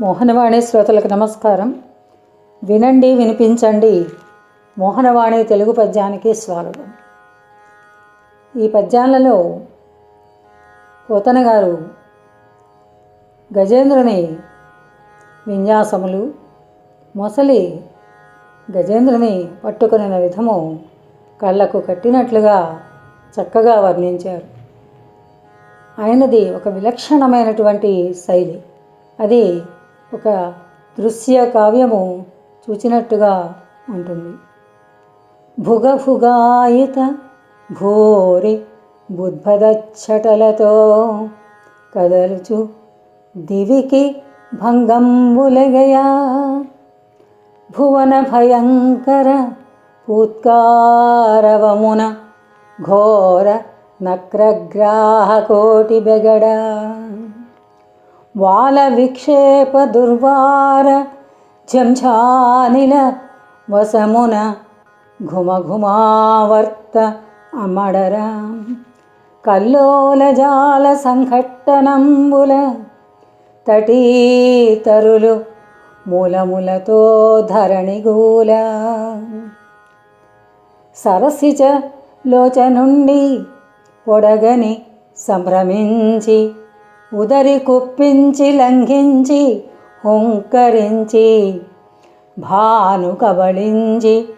మోహనవాణి శ్రోతలకు నమస్కారం. వినండి వినిపించండి. మోహనవాణి తెలుగు పద్యానికి స్వాగతం. ఈ పద్యాలలో పోతన గారు గజేంద్రుని విన్యాసములు మొసలి గజేంద్రుని పట్టుకుని విధము కళ్ళకు కట్టినట్లుగా చక్కగా వర్ణించారు. ఆయనది ఒక విలక్షణమైనటువంటి శైలి. అది ఒక దృశ్య కావ్యము చూచినట్టుగా ఉంటుంది. భుగభుగాయిత భోరి బుద్భదచ్చటలతో కదలుచు దివికి భంగంబులగయా. భువన భయంకర పూత్కారవమున ఘోర నక్రగ్రాహకోటి బెగడ. వాల విక్షేప దుర్వార ఝంఝానిల వసమున ఘుమఘుమావర్త అమడరా. కల్లోలజాల సంఘట్టనంబుల తటీతరులు మూలములతో ధరణిగూల. సరసిచ లోచనుండి పొడగని సంభ్రమించి ఉదరి కుప్పించి లంఘించి హుంకరించి భాను కబళించి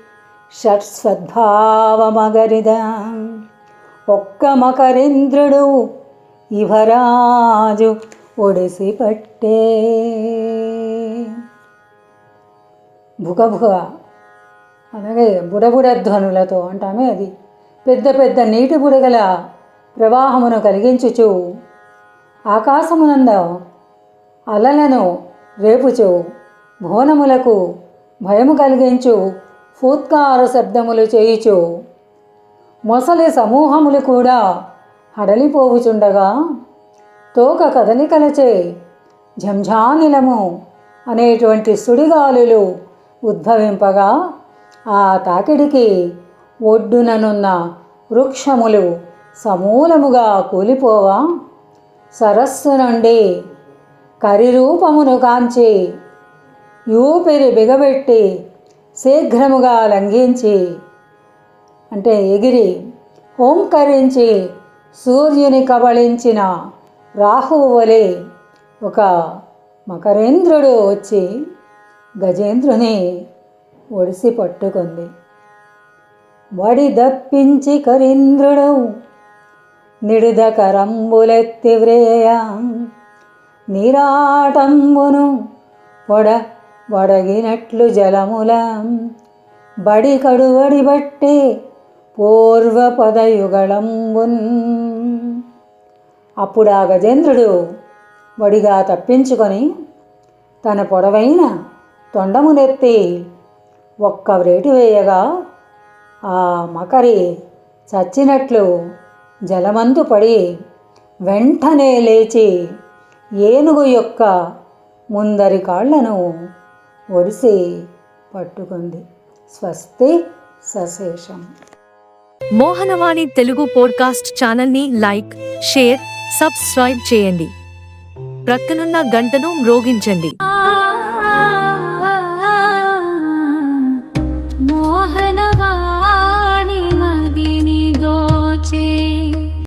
షట్స్వద్భావమగరిదా. ఒక్క మకరింద్రుడు ఇవరాజు ఒడిసి పట్టే భుగభుగ అలాగే బుడబుడ ధ్వనులతో అంటామే అది. పెద్ద పెద్ద నీటి బుడగల ప్రవాహమును కలిగించుచు ఆకాశమునంద అలలను రేపుచు భువనములకు భయము కలిగించు ఫూత్కార శబ్దములు చేయుచు. మొసలి సమూహములు కూడా హడలిపోవుచుండగా తోక కదలికలచే ఝంఝానిలము అనేటువంటి సుడిగాలులు ఉద్భవింపగా ఆ తాకిడికి ఒడ్డుననున్న వృక్షములు సమూలముగా కూలిపోవా? సరస్సు నుండి కరిరూపమును కాంచి ఊపిరి బిగబెట్టి శీఘ్రముగా లంఘించి అంటే ఎగిరి ఓంకరించి సూర్యుని కబళించిన రాహువు వలె ఒక మకరేంద్రుడు వచ్చి గజేంద్రుని ఒడిసి పట్టుకుంది. వడి దప్పించి కరీంద్రుడు నిడుద కరంబులెత్తి నీరాటంబును పొడ వడగినట్లు జలముల. బడి కడువడి బట్టి పూర్వపదయుగళంబున్. అప్పుడు ఆ గజేంద్రుడు వడిగా తప్పించుకొని తన పొడవైన తొండమునెత్తి ఒక్క వ్రేటి వేయగా ఆ మకరి చచ్చినట్లు జలమందు పడి వెంటనే లేచి ఏనుగు యొక్క ముందరి కాళ్ళను ఒడిసి పట్టుకుంది. స్వస్తి సశేషం. మోహనవాణి తెలుగు పోడ్కాస్ట్ ఛానల్ని లైక్ షేర్ సబ్స్క్రైబ్ చేయండి. ప్రక్కనున్న గంటను మ్రోగించండి.